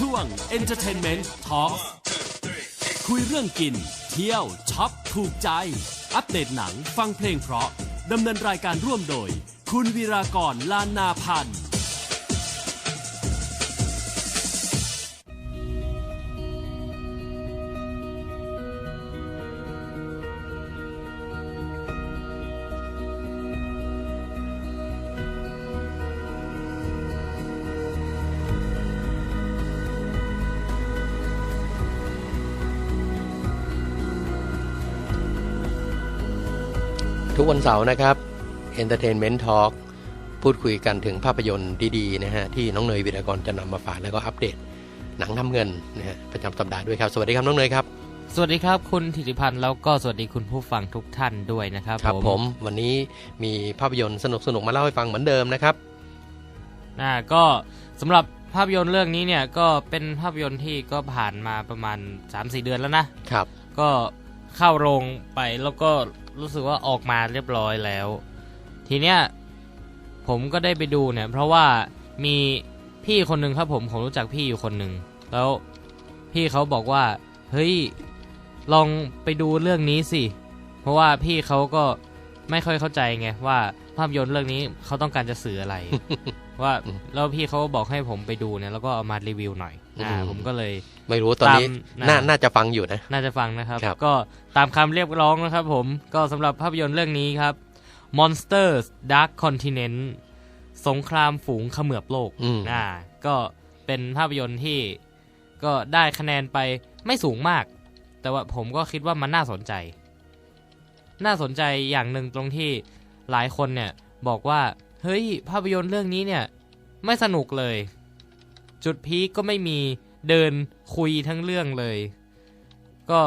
ช่วง Entertainment Talk คุยเรื่องกิน เที่ยวช็อปถูกใจ อัปเดตหนังฟังเพลงเพราะดำเนินรายการร่วมโดย คุณวีรากรลานนาพันธ์ ทุกวันเสาร์นะครับ Entertainment Talk พูดคุยกันถึงภาพยนตร์ดีๆนะฮะที่น้องเนยวิรากรจะนำมาฝากแล้วก็อัปเดต หนังทำเงินนะฮะประจำสัปดาห์ด้วยครับ สวัสดีครับน้องเนยครับสวัสดีครับคุณธิติพันธ์แล้วก็สวัสดีคุณผู้ฟังทุกท่านด้วยนะครับครับผม วันนี้มีภาพยนตร์สนุกๆมาเล่าให้ฟังเหมือนเดิมนะครับอ่าก็สำหรับภาพยนตร์เรื่องนี้เนี่ยก็เป็นภาพยนตร์ที่ก็ผ่านมาประมาณ 3-4 เดือนแล้วนะครับ ก็เข้าโรงไปแล้วก็ รู้สึกว่าออกมาเรียบร้อยแล้ว ทีเนี้ยผมก็ได้ไปดูเนี่ย เพราะว่ามีพี่คนหนึ่งครับผมผมรู้จักพี่อยู่คนหนึ่งแล้วพี่เขาบอกว่า เฮ้ย ลองไปดูเรื่องนี้สิ เพราะว่าพี่เขาก็ไม่ค่อยเข้าใจไงว่าภาพยนตร์เรื่องนี้เขาต้องการจะสื่ออะไร ว่าแล้วพี่เขาก็บอกให้ผมไปดูเนี่ยแล้วก็เอามารีวิวหน่อยอ่าอืมผมก็เลย ไม่รู้ตอนนี้ตามน่านะน่าจะฟังอยู่นะ น่าจะฟังนะครับครับ ก็ตามคำเรียกร้องนะครับผมก็สำหรับภาพยนตร์เรื่องนี้ครับ Monsters Dark Continent สงครามฝูงเขมือบโลกอืมอ่าก็เป็นภาพยนตร์ที่ก็ได้คะแนนไปไม่สูงมาก แต่ว่าผมก็คิดว่ามันน่าสนใจ น่าสนใจอย่างหนึ่งตรงที่หลายคนเนี่ยบอกว่า เฮ้ย ภาพยนตร์เรื่องนี้เนี่ย ไม่สนุกเลย จุดพีคก็ไม่มีเดินคุยทั้งเรื่องเลย ก็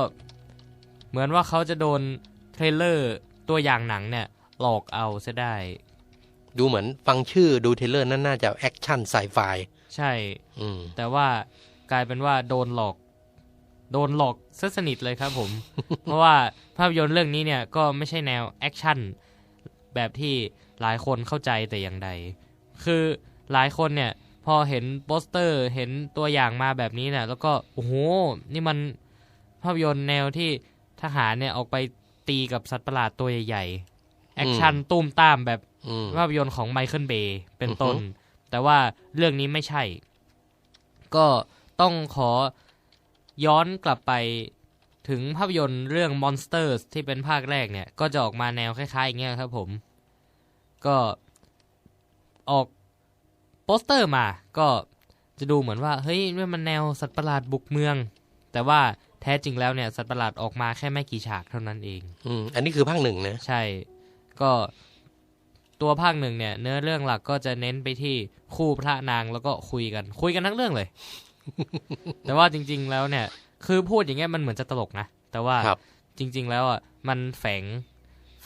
เหมือนว่าเขาจะโดนเทรลเลอร์ตัวอย่างหนังเนี่ยหลอกเอาซะได้ ดูเหมือนฟังชื่อดูเทรลเลอร์นั่นน่าจะแอคชั่นไซไฟใช่อืมแต่ว่ากลายเป็นว่าโดนหลอก โดนหลอกซะสนิทเลยครับผม เพราะว่าภาพยนตร์เรื่องนี้เนี่ยก็ไม่ใช่แนวแอคชั่นแบบที่ หลายคนเข้าใจแต่อย่างใด คือหลายคนเนี่ยพอเห็นโปสเตอร์เห็นตัวอย่างมาแบบนี้เนี่ยแล้วก็โอ้โหนี่มันภาพยนตร์แนวที่ทหารเนี่ยออกไปตีกับสัตว์ประหลาดตัวใหญ่ๆแอคชั่นตุ้มตามแบบอืมภาพยนตร์ของไมเคิลเบย์เป็นต้นอือฮึแต่ว่าเรื่องนี้ไม่ใช่ ก็ต้องขอย้อนกลับไปถึงภาพยนตร์เรื่อง Monsters ที่เป็นภาคแรกเนี่ย ก็จะออกมาแนวคล้ายๆอย่างเงี้ยครับผม ก็ออกโปสเตอร์มาก็จะดูเหมือนว่าเฮ้ยนี่มันแนวสัตว์ประหลาดบุกเมือง แต่ว่าแท้จริงแล้วเนี่ยสัตว์ประหลาดออกมาแค่ไม่กี่ฉากเท่านั้นเองอืมอันนี้คือภาคหนึ่งนะใช่ ก็ตัวภาคหนึ่งเนี่ย เนื้อเรื่องหลักก็จะเน้นไปที่คู่พระนางแล้วก็คุยกัน คุยกันทั้งเรื่องเลย แต่ว่าจริง ๆ แล้วเนี่ย คือพูดอย่างเงี้ยมันเหมือนจะตลกนะแต่ว่าครับจริง ๆ แล้วอะมันแฝง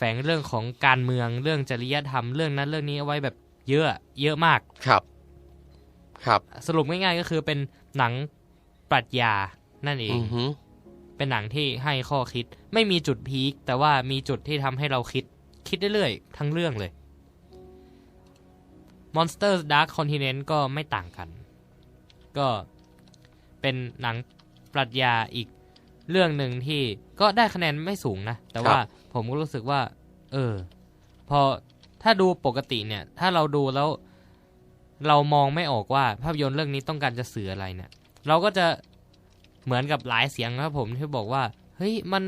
แฝงเรื่องของการเมืองเรื่องจริยธรรมเรื่องนั้นเรื่องนี้เอาไว้แบบเยอะเยอะมากครับ ครับสรุปง่ายๆก็คือเป็นหนังปรัชญานั่นเองอือหือเป็นหนังที่ให้ข้อคิด ไม่มีจุดพีคแต่ว่ามีจุดที่ทำให้เราคิด คิดเรื่อยๆทั้งเรื่องเลย Monsters Dark Continent ก็ไม่ต่างกัน ก็เป็นหนังปรัชญาอีกเรื่องหนึ่งที่ก็ได้คะแนนไม่สูงนะ แต่ว่า ผมก็รู้สึกว่า เออ พอถ้าดูปกติเนี่ย ถ้าเราดูแล้ว เรามองไม่ออกว่า ภาพยนตร์เรื่องนี้ต้องการจะสื่ออะไรเนี่ย เราก็จะเหมือนกับหลายเสียงนะครับผมที่บอกว่า เฮ้ยมัน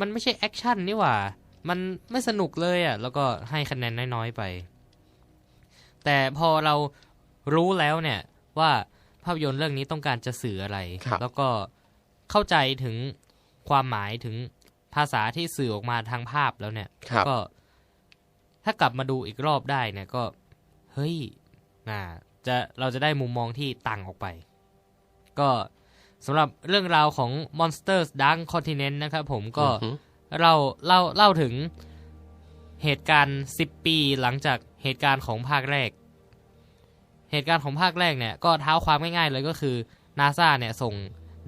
มันไม่ใช่แอคชั่นนี่หว่า มันไม่สนุกเลยอะ่ะ แล้วก็ให้คะแนนน้อยๆไป แต่พอเรารู้แล้วเนี่ยว่าภาพยนตร์เรื่องนี้ต้องการจะสื่ออะไรครับแล้วก็เข้าใจถึงความหมายถึง ภาษาที่สื่อออกมาทางภาพแล้วเนี่ยครับก็ ถ้ากลับมาดูอีกรอบได้เนี่ยก็ เฮ้ยน่าจะเราจะได้มุมมองที่ต่างออกไป ก็สำหรับเรื่องราวของ Monsters Dark Continent นะครับผมก็อือหือเราเล่าเล่าถึงเหตุการณ์ 10 ปีหลังจากเหตุการณ์ของภาคแรก เหตุการณ์ของภาคแรกเนี่ย ก็เท้าความง่ายๆเลยก็คือนาซาเนี่ยส่ง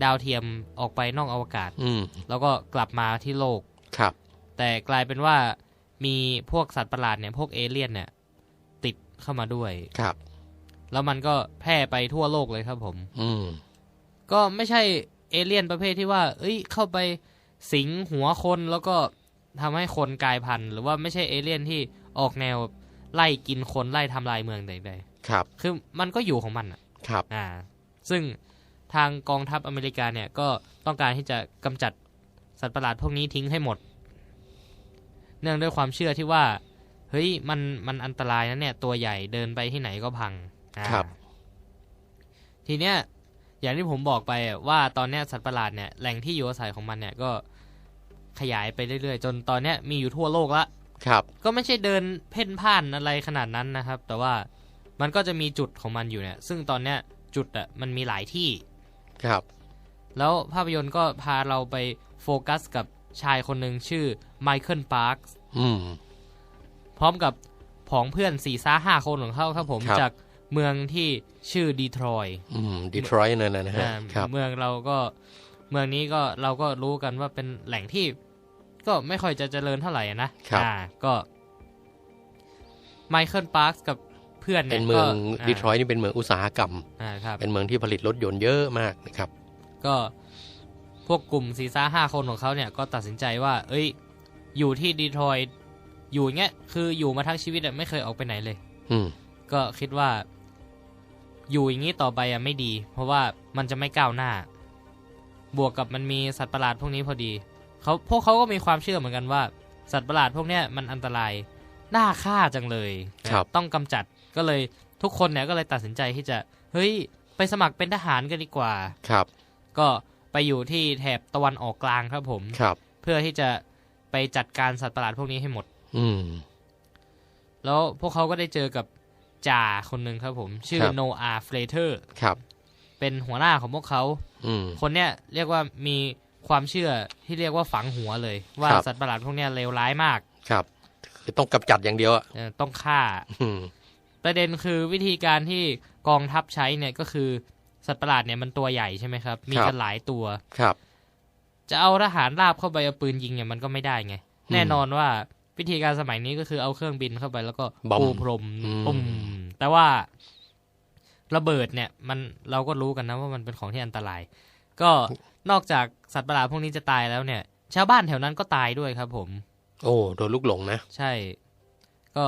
ดาวเทียมออกไปนอกอวกาศ อืมแล้วก็กลับมาที่โลก ครับ แต่กลายเป็นว่ามีพวกสัตว์ประหลาดเนี่ยพวกเอเลี่ยนเนี่ย ติดเข้ามาด้วย ครับ แล้วมันก็แพร่ไปทั่วโลกเลยครับผม อืม ก็ไม่ใช่เอเลี่ยนประเภทที่ว่า เอ้ย เข้าไปสิงหัวคนแล้วก็ทำให้คนกลายพันธุ์ หรือว่าไม่ใช่เอเลี่ยนที่ออกแนวไล่กินคนไล่ทำลายเมืองใดครับ ๆคือมันก็อยู่ของมันอะครับ อ่า ซึ่ง ทางกองทัพอเมริกาเนี่ยก็ต้องการที่จะกำจัดสัตว์ประหลาดพวกนี้ทิ้งให้หมด เนื่องด้วยความเชื่อที่ว่า เฮ้ยมันมันอันตรายนะเนี่ย ตัวใหญ่เดินไปที่ไหนก็พังอ่าครับ ทีเนี้ยอย่างที่ผมบอกไปอะว่าตอนเนี้ยสัตว์ประหลาดเนี่ยแหล่งที่อยู่อาศัยของมันเนี่ยก็ขยายไปเรื่อยๆ จนตอนเนี้ยมีอยู่ทั่วโลกละครับ ก็ไม่ใช่เดินเพ่นพ่านอะไรขนาดนั้นนะครับ แต่ว่ามันก็จะมีจุดของมันอยู่เนี่ย ซึ่งตอนเนี้ยจุดอะมันมีหลายที่ ครับ แล้วภาพยนตร์ก็พาเราไปโฟกัสกับชายคนหนึ่งชื่อไมเคิลปาร์คอืมพร้อมกับผองเพื่อนสี่ซ่าห้าคนของเขาครับผมครับจากเมืองที่ชื่อดีทรอยต์อืมดีทรอยต์นั่นนะนะฮะอ่าครับเมืองเราก็เมืองนี้ก็เราก็รู้กันว่าเป็นแหล่งที่ ก็ไม่ค่อยจะเจริญเท่าไหร่นะครับอ่าก็ไมเคิลปาร์คกับเพื่อนเป็เนี่ยนเมืองก็ดีทรอยต์นี่เป็นเมืองอุตสาหกรรมอ่าครับเป็นเมืองที่ผลิตรถยนต์เยอะมากนะครับ ก็พวกกลุ่มซีซ่าห้าคนของเขาเนี่ยก็ตัดสินใจว่า เอ้ย อยู่ที่ดีทรอยต์อยู่อย่างเงี้ยคืออยู่มาทั้งชีวิตอะไม่เคยออกไปไหนเลย อืมก็คิดว่า อยู่อย่างนี้ต่อไปอะไม่ดี เพราะว่ามันจะไม่ก้าวหน้า บวกกับมันมีสัตว์ประหลาดพวกนี้พอดีเขาพวกเขาก็มีความเชื่อเหมือนกันว่า สัตว์ประหลาดพวกเนี้ยมันอันตรายน่าฆ่าจังเลยครับต้องกำจัด ก็เลยทุกคนเนี่ยก็เลยตัดสินใจที่จะเฮ้ยไปสมัครเป็นทหารกันดีกว่าครับ ก็ไปอยู่ที่แถบตะวันออกกลางครับผมครับ เพื่อที่จะไปจัดการสัตว์ประหลาดพวกนี้ให้หมด อืม แล้วพวกเขาก็ได้เจอกับจ่าคนหนึ่งครับผม ชื่อครับโนอาเฟลเทอร์ครับ เป็นหัวหน้าของพวกเขาอืมคนเนี้ยเรียกว่ามีความเชื่อที่เรียกว่าฝังหัวเลย ว่าครับสัตว์ประหลาดพวกเนี้ยเลวร้ายมาก ครับ คือต้องกำจัดอย่างเดียวอะเออต้องฆ่าอืม ประเด็นคือวิธีการที่กองทัพใช้เนี่ยก็คือสัตว์ประหลาดเนี่ยมันตัวใหญ่ใช่ไหมครับ มีกันหลายตัวครับ จะเอาทหารราบเข้าไปเอาปืนยิงเนี่ยมันก็ไม่ได้ไงอืมแน่นอนว่าวิธีการสมัยนี้ก็คือเอาเครื่องบินเข้าไปแล้วก็บอมปูพรมอืมปุ้มแต่ว่าระเบิดเนี่ยมันเราก็รู้กันนะว่ามันเป็นของที่อันตราย ก็นอกจากสัตว์ประหลาดพวกนี้จะตายแล้วเนี่ย ชาวบ้านแถวนั้นก็ตายด้วยครับผม โอ้โดนลูกหลงนะ ใช่ ก็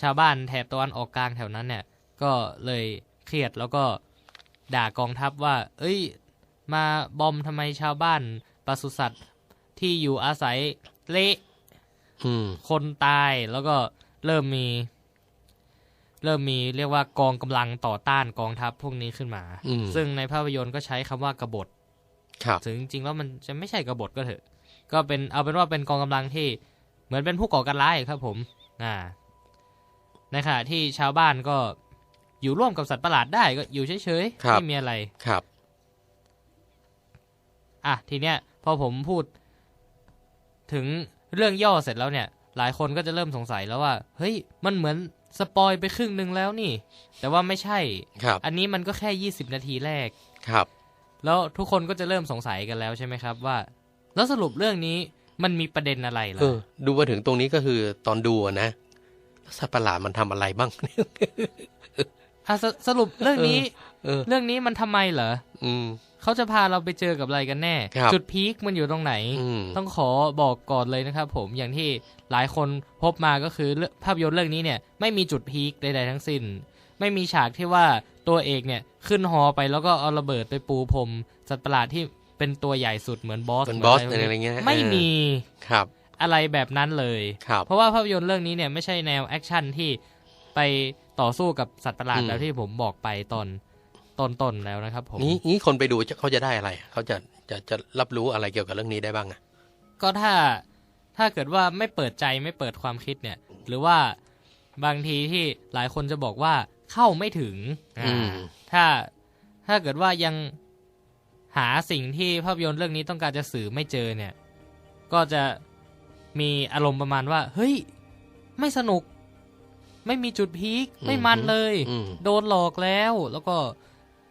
ชาวบ้านแถบตะวันออกกลางแถวนั้นเนี่ย ก็เลยเครียดแล้วก็ด่ากองทัพว่า เอ้ย มาบอมทำไมชาวบ้านปศุสัตว์ที่อยู่อาศัยเละอืมคนตายแล้วก็เริ่มมี เริ่มมีเรียกว่ากองกำลังต่อต้านกองทัพพวกนี้ขึ้นมาอืมซึ่งในภาพยนตร์ก็ใช้คำว่ากบฏครับถึงจริงๆแล้วมันจะไม่ใช่กบฏก็เถอะ ก็เป็นเอาเป็นว่าเป็นกองกำลังที่เหมือนเป็นผู้ก่อการร้ายครับผม อ่า ในขณะที่ชาวบ้านก็อยู่ร่วมกับสัตว์ประหลาดได้ก็อยู่เฉยๆครับไม่มีอะไรครับ อะทีเนี้ยพอผมพูด ถึงเรื่องย่อเสร็จแล้วเนี่ย หลายคนก็จะเริ่มสงสัยแล้วว่า เฮ้ย มันเหมือนสปอยไปครึ่งหนึ่งแล้วนี่ แต่ว่าไม่ใช่ครับอันนี้มันก็แค่20นาทีแรกครับ แล้วทุกคนก็จะเริ่มสงสัยกันแล้วใช่ไหมครับ ว่า แล้วสรุปเรื่องนี้มันมีประเด็นอะไรล่ะเออดูมาถึงตรงนี้ก็คือตอนดูอะนะ สัตว์ประหลาดมันทำอะไรบ้างอะสสรุปเรื่องนี้เออเรื่องนี้มันทำไมเหรออืมเขาจะพาเราไปเจอกับอะไรกันแน่ครับจุดพีคมันอยู่ตรงไหนอืมต้องขอบอกก่อนเลยนะครับผมอย่างที่หลายคนพบมาก็คือเรื่องภาพยนตร์เรื่องนี้เนี่ย ไม่มีจุดพีคใดๆทั้งสิ้น ไม่มีฉากที่ว่าตัวเอกเนี่ย ขึ้นฮอไปแล้วก็เอาระเบิดไปปูพรมสัตว์ประหลาดที่เป็นตัวใหญ่สุดเหมือนบอสเป็นบอสหมืนอะไรเงี้ยไม่มีครับ อะไรแบบนั้นเลยครับเพราะว่าภาพยนตร์เรื่องนี้เนี่ยไม่ใช่แนวแอคชั่นที่ไปต่อสู้กับสัตว์ประหลาดอืมแบบที่ผมบอกไปตอนต้นๆแล้วนะครับผมนี้นี้คนไปดูจะเขาจะได้อะไร เขาจะจะจะรับรู้อะไรเกี่ยวกับเรื่องนี้ได้บ้างอะก็ถ้าถ้าเกิดว่าไม่เปิดใจไม่เปิดความคิดเนี่ย หรือว่าบางทีที่หลายคนจะบอกว่าเข้าไม่ถึงอ่าอืมถ้าถ้าเกิดว่ายังหาสิ่งที่ภาพยนตร์เรื่องนี้ต้องการจะสื่อไม่เจอเนี่ย ก็จะ มีอารมณ์ประมาณว่า เฮ้ย ไม่สนุก ไม่มีจุดพีคไม่มันเลยอืมโดนหลอกแล้ว แล้วก็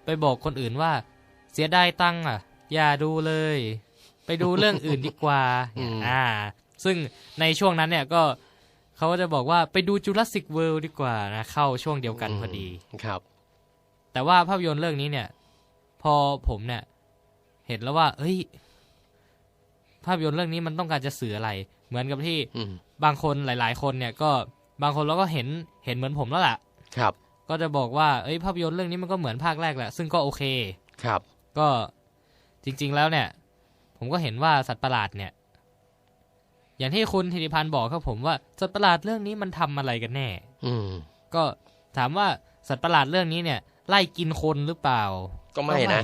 ไปบอกคนอื่นว่า เสียดายตังค์อะ อย่าดูเลย ไปดูเรื่องอื่นดีกว่าอืมอ่า ซึ่งในช่วงนั้นเนี่ยก็เขาก็จะบอกว่าไปดูจูราสสิกเวิลด์ดีกว่านะเข้าช่วงเดียวกันพอดีครับ แต่ว่าภาพยนตร์เรื่องนี้เนี่ย พอผมเนี่ย เห็นแล้วว่า เอ้ย ภาพยนตร์เรื่องนี้มันต้องการจะสื่ออะไร เหมือนกับที่อืมบางคนหลาย ๆ คนเนี่ยก็บางคนเราก็เห็นเห็นเหมือนผมแล้วล่ะ ครับ ก็จะบอกว่าเอ้ยภาพยนตร์เรื่องนี้มันก็เหมือนภาคแรกแหละ ซึ่งก็โอเค ครับ ก็จริง ๆ แล้วเนี่ย ผมก็เห็นว่าสัตว์ประหลาดเนี่ย อย่างที่คุณธิติพันธ์บอกครับผมว่าสัตว์ประหลาดเรื่องนี้มันทำอะไรกันแน่ อืมก็ถามว่าสัตว์ประหลาดเรื่องนี้เนี่ย ไล่กินคนหรือเปล่า ก็ไม่นะ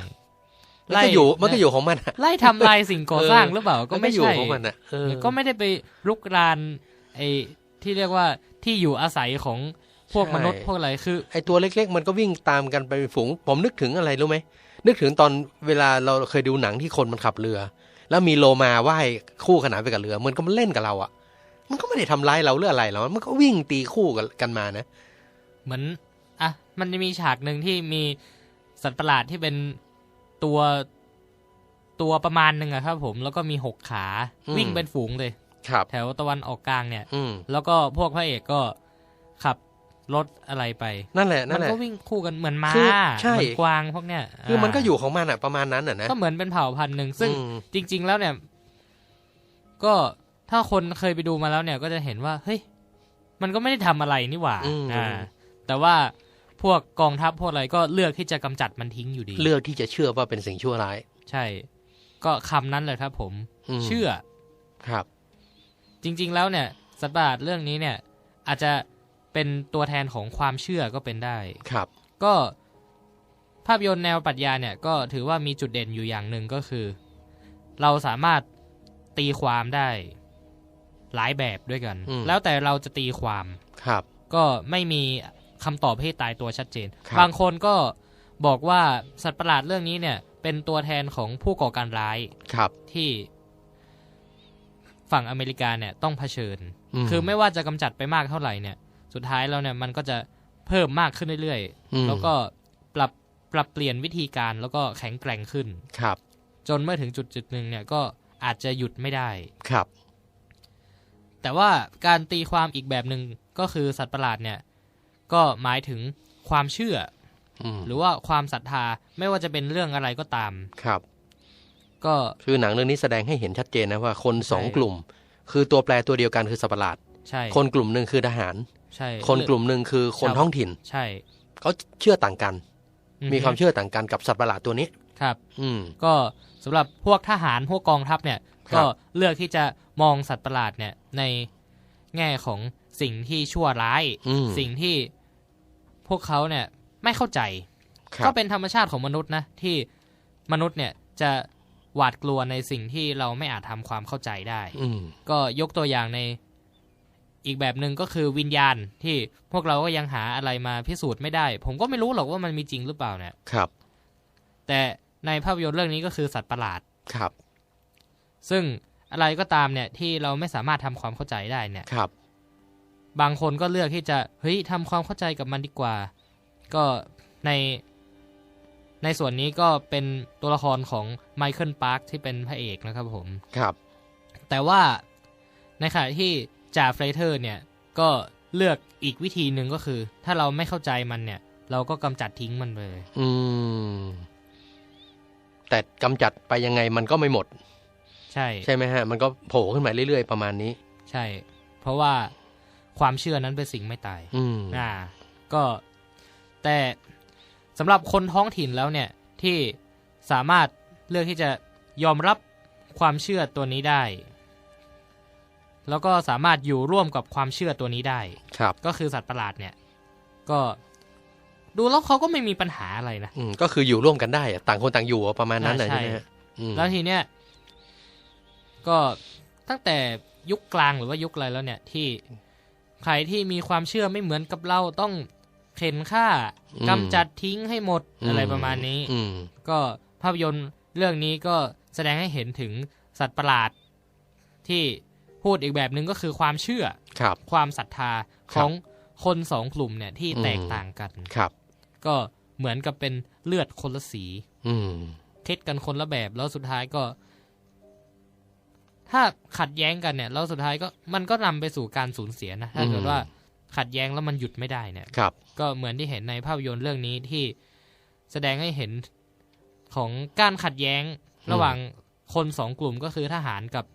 มันไล่ก็อยู่มันก็อยู่ของมันอะไล่ทำลายสิ่งก่อสร้างหรือเปล่าก็นไม่อยู่ใช่ของมันอะเออก็ไม่ได้ไปลุกรานไอ้ที่เรียกว่าที่อยู่อาศัยของพวกมนุษย์พวกอะไรคือไอตัวเล็ก ๆ มันก็วิ่งตามกันไปเป็นฝูง ผมนึกถึงอะไรรู้ไหมนึกถึงตอนเวลาเราเคยดูหนังที่คนมันขับเรือ แล้วมีโลมาว่ายคู่ขนานไปกับเรือเหมือนก็มันเล่นกับเราอะ มันก็ไม่ได้ทำร้ายเราเรื่องอะไรหรอกมันก็วิ่งตีคู่กันกันมานะ เหมือนอะมันจะมีฉากหนึ่งที่มีสัตว์ประหลาดที่เป็น ตัวตัวประมาณหนึ่งอะครับผมแล้วก็มีหกขาอืมวิ่งเป็นฝูงเลยครับแถวตะวันออกกลางเนี่ยอืมแล้วก็พวกพระเอกก็ขับรถอะไรไป นั่นแหละนั่มันนแหละก็วิ่งคู่กันเหมือนม้าคือใช่เหมือนกวางพวกเนี้ยคือมันก็าอยู่ของมันอะประมาณนั้นอะนะก็เหมือนเป็นเผ่าพันธุ์หนึ่งซึ่งอืมจริง ๆ แล้วเนี่ย ก็ถ้าคนเคยไปดูมาแล้วเนี่ย ก็จะเห็นว่า เฮ้ย มันก็ไม่ได้ทำอะไรนี่หว่าอืมอ่า แต่ว่า พวกกองทัพพวกอะไรก็เลือกที่จะกำจัดมันทิ้งอยู่ดี เลือกที่จะเชื่อว่าเป็นสิ่งชั่วร้าย ใช่ ก็คำนั้นเลยครับผมอืมเชื่อครับ จริง ๆ แล้วเนี่ยสัตว์ประหลาดเรื่องนี้เนี่ย อาจจะเป็นตัวแทนของความเชื่อก็เป็นได้ครับ ก็ภาพยนตร์แนวปรัชญาเนี่ยก็ถือว่ามีจุดเด่นอยู่อย่างหนึ่งก็คือ เราสามารถตีความได้ หลายแบบด้วยกันอืมแล้วแต่เราจะตีความครับ ก็ไม่มี คำตอบให้ตายตัวชัดเจนครับบางคนก็บอกว่าสัตว์ประหลาดเรื่องนี้เนี่ย เป็นตัวแทนของผู้ก่อการร้ายครับที่ฝั่งอเมริกาเนี่ยต้องเผชิญมคือไม่ว่าจะกำจัดไปมากเท่าไหร่เนี่ย สุดท้ายแล้วเนี่ยมันก็จะเพิ่มมากขึ้นเรื่อยอืมๆแล้วก็ปรับปรับเปลี่ยนวิธีการแล้วก็แข็งแกร่งขึ้นครับ จนเมื่อถึงจุดจุดหนึ่งเนี่ยก็อาจจะหยุดไม่ได้ครับ แต่ว่าการตีความอีกแบบหนึ่งก็คือสัตว์ประหลาดเนี่ย ก็หมายถึงความเชื่ออืมหรือว่าความศรัทธาไม่ว่าจะเป็นเรื่องอะไรก็ตาม ครับ ก็คือหนังเรื่องนี้แสดงให้เห็นชัดเจนนะว่าคนสองใช่กลุ่ม คือตัวแปรตัวเดียวกันคือสัตว์ประหลาดใช่ คนกลุ่มหนึ่งคือทหาร ใช่ คนกลุ่มหนึ่งคือคนชาวท้องถิ่น ใช่ เขาเชื่อต่างกันอืมีความเชื่อต่างกันกับสัตว์ประหลาดตัวนี้ ครับ อืม ก็สำหรับพวกทหารพวกกองทัพเนี่ยครับก็เลือกที่จะมองสัตว์ประหลาดเนี่ยในแง่ของสิ่งที่ชั่วร้ายอืมสิ่งที่ พวกเขาเนี่ยไม่เข้าใจครัก็บเป็นธรรมชาติของมนุษย์นะ ที่มนุษย์เนี่ยจะหวาดกลัวในสิ่งที่เราไม่อาจทำความเข้าใจได้อืมก็ยกตัวอย่างในอีกแบบหนึ่งก็คือวิญญาณที่พวกเราก็ยังหาอะไรมาพิสูจน์ไม่ได้ ผมก็ไม่รู้หรอกว่ามันมีจริงหรือเปล่าเนี่ยครับ แต่ในภาพยนตร์เรื่องนี้ก็คือสัตว์ประหลาดครับ ซึ่งอะไรก็ตามเนี่ยที่เราไม่สามารถทำความเข้าใจได้เนี่ยครับ บางคนก็เลือกที่จะเฮ้ยทำความเข้าใจกับมันดีกว่า ก็ในในส่วนนี้ก็เป็นตัวละครของไมเคิลปาร์คที่เป็นพระเอกนะครับผม ครับ แต่ว่าในขณะที่จ่าเฟรเทอร์เนี่ย ก็เลือกอีกวิธีหนึ่งก็คือ ถ้าเราไม่เข้าใจมันเนี่ย เราก็กำจัดทิ้งมันไปเลย อืม แต่กำจัดไปยังไงมันก็ไม่หมด ใช่ ใช่ไหมฮะ มันก็โผล่ขึ้นมาเรื่อยๆประมาณนี้ ใช่ เพราะว่า ความเชื่อนั้นเป็นสิ่งไม่ตายอืมอ่า ก็แต่สำหรับคนท้องถิ่นแล้วเนี่ยที่สามารถเลือกที่จะยอมรับความเชื่อตัวนี้ได้ แล้วก็สามารถอยู่ร่วมกับความเชื่อตัวนี้ได้ ครับ ก็คือสัตว์ประหลาดเนี่ย ก็ดูแล้วเขาก็ไม่มีปัญหาอะไรนะอืมก็คืออยู่ร่วมกันได้อะต่างคนต่างอยู่อะประมาณนั้นเลยอ่าใช่ใช่ไหมฮะอืมแล้วทีเนี้ยก็ตั้งแต่ยุคกลางหรือว่ายุคอะไรแล้วเนี่ยที่ ใครที่มีความเชื่อไม่เหมือนกับเราต้องเข็นฆ่ากำจัดทิ้งให้หมดอะไรประมาณนี้อืมก็ภาพยนตร์เรื่องนี้ก็แสดงให้เห็นถึงสัตว์ประหลาด ที่พูดอีกแบบหนึ่งก็คือความเชื่อครับความศรัทธาคขรับองคนสองกลุ่มเนี่ยที่อืมแตกต่างกันครับ ก็เหมือนกับเป็นเลือดคนละสีอืมเท็ดกันคนละแบบแล้วสุดท้ายก็ ถ้าขัดแย้งกันเนี่ยแล้วสุดท้ายก็มันก็นำไปสู่การสูญเสียนะถ้าเกิดอืมว่าขัดแย้งแล้วมันหยุดไม่ได้เนี่ยครับ ก็เหมือนที่เห็นในภาพยนตร์เรื่องนี้ที่แสดงให้เห็นของการขัดแย้งระหว่างคนสองกลุ่มก็คือทหารกับ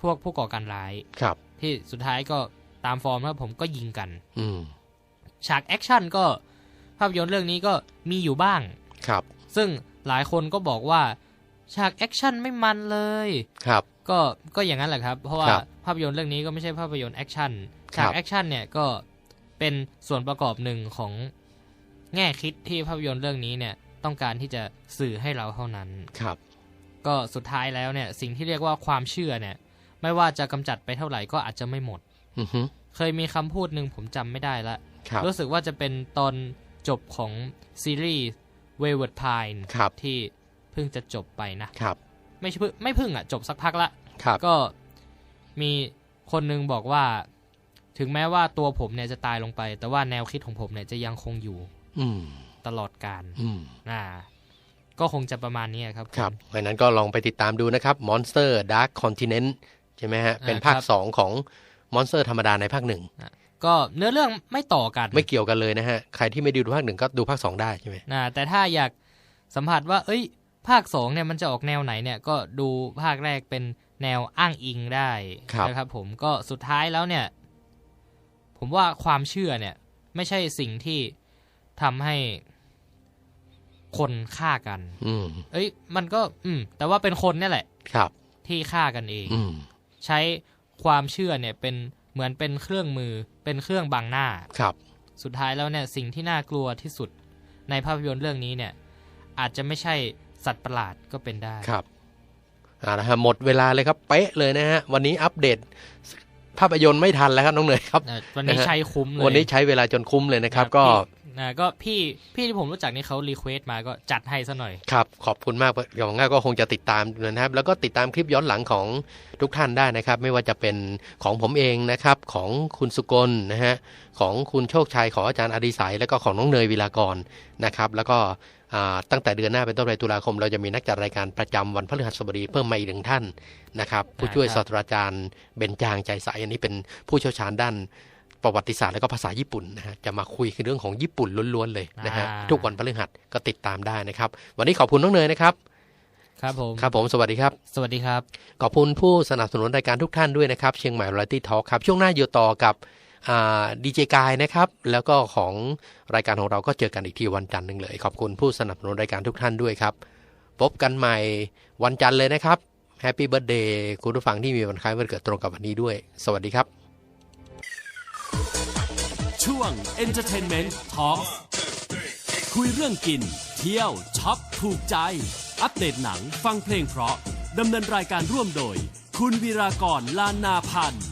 พวกผู้ก่อการร้ายครับ ที่สุดท้ายก็ตามฟอร์มแล้วผมก็ยิงกัน อืมฉากแอคชั่นก็ภาพยนตร์เรื่องนี้ก็มีอยู่บ้างครับ ซึ่งหลายคนก็บอกว่าฉากแอคชั่นไม่มันเลยครับ ก็ก็อย่างนั้นแหละครับ เพราะว่าครับภาพยนตร์เรื่องนี้ก็ไม่ใช่ภาพยนตร์แอคชั่นครัฉากบแอคชั่นเนี่ยก็เป็นส่วนประกอบหนึ่งของแง่คิดที่ภาพยนตร์เรื่องนี้เนี่ยต้องการที่จะสื่อให้เราเท่านั้นครับ ก็สุดท้ายแล้วเนี่ยสิ่งที่เรียกว่าความเชื่อเนี่ย ไม่ว่าจะกำจัดไปเท่าไหร่ก็อาจจะไม่หมดอือฮึเคยมีคำพูดหนึ่งผมจำไม่ได้ละครับรู้สึกว่าจะเป็นตอนจบของซีรีส์ Wayward Pine ครับที่เพิ่งจะจบไปนะครับ ไม่ใช่เพิ่งไม่เพิ่งอะจบสักพักละครับก็มีคนหนึงบอกว่า ถึงแม้ว่าตัวผมเนี่ยจะตายลงไป แต่ว่าแนวคิดของผมเนี่ยจะยังคงอยู่ อืมตลอดกาลอืมอ่า ก็คงจะประมาณนี้ครับ ครับเพราะฉะนั้นก็ลองไปติดตามดูนะครับ Monster Dark Continent ใช่ไหมฮะ เป็นภาคครับสองของ Monster ธรรมดาในภาคหนึ่งก็เนื้อเรื่องไม่ต่อกัน ไม่เกี่ยวกันเลยนะฮะ ใครที่ไม่ดูภาคหนึ่งก็ดูภาคสองได้ใช่ไหมนะแต่ถ้าอยากสัมผัสว่า เอ้ย ภาคสองเนี่ยมันจะออกแนวไหนเนี่ยก็ดูภาคแรกเป็นแนวอ้างอิงได้นะครับผมก็สุดท้ายแล้วเนี่ย ผมว่าความเชื่อเนี่ย ไม่ใช่สิ่งที่ทำให้คนฆ่ากัน อืมเอ้ย มันก็ อืม แต่ว่าเป็นคนเนี่ยแหละ ครับ ที่ฆ่ากันเองอืมใช้ความเชื่อเนี่ย เป็นเหมือนเป็นเครื่องมือ เป็นเครื่องบังหน้า ครับ สุดท้ายแล้วเนี่ย สิ่งที่น่ากลัวที่สุดในภาพยนตร์เรื่องนี้เนี่ย อาจจะไม่ใช่ สัตว์ประหลาดก็เป็นได้ครับอ่านะฮะหมดเวลาเลยครับเป๊ะเลยนะฮะวันนี้อัปเดตภาพยนตร์ไม่ทันแล้วครับน้องเนยครับอะวันนี้นะฮะใช้คุ้มเลยวันนี้ใช้เวลาจนคุ้มเลยนะครับ ก็พี่นะก็พี่พี่ที่ผมรู้จักนี่เขารีเควสต์มาก็จัดให้ซะหน่อยครับขอบคุณมากอย่างง่ายก็คงจะติดตามนะครับ แล้วก็ติดตามคลิปย้อนหลังของทุกท่านได้นะครับ ไม่ว่าจะเป็นของผมเองนะครับ ของคุณสุกลนะฮะของคุณโชคชัยของอาจารย์อดิศัยแล้วก็ของน้องเนยวิลากรนะครับ แล้วก็อ่า ตั้งแต่เดือนหน้าเป็นต้นไปตุลาคม เราจะมีนักจัดรายการประจำวันพฤหัสบดีเพิ่มมาอีกหนึ่งท่านนะครับ ผู้ช่วยครับศาสตราจารย์เบญจางใจใสอันนี้เป็นผู้เชี่ยวชาญด้านประวัติศาสตร์และก็ภาษาญี่ปุ่นนะฮะจะมาคุยเรื่องของญี่ปุ่นล้วนๆเลยนะฮะอ่าทุกวันพฤหัสก็ติดตามได้นะครับ วันนี้ขอบคุณน้องเนยนะครับครับผมครับผม สวัสดีครับ สวัสดีครับ ขอบคุณผู้สนับสนุนรายการทุกท่านด้วยนะครับ เชียงใหม่วาไรตี้ทอ k ครับ ช่วงหน้าอยู่ต่อกับ ดีเจกายนะครับ แล้วก็ของรายการของเราก็เจอกันอีกทีวันจันทร์หนึ่งเลย ขอบคุณผู้สนับสนุนรายการทุกท่านด้วยครับ พบกันใหม่วันจันทร์เลยนะครับแฮปปี้เบิร์ดเดย์คุณผู้ฟังที่มีวันคล้ายวันเกิดตรงกับวันนี้ด้วย สวัสดีครับ ช่วง Entertainment Talk คุยเรื่องกิน เที่ยวช็อปถูกใจ อัปเดตหนังฟังเพลงเพราะดำเนินรายการร่วมโดย คุณวีรากรลานาพันธ์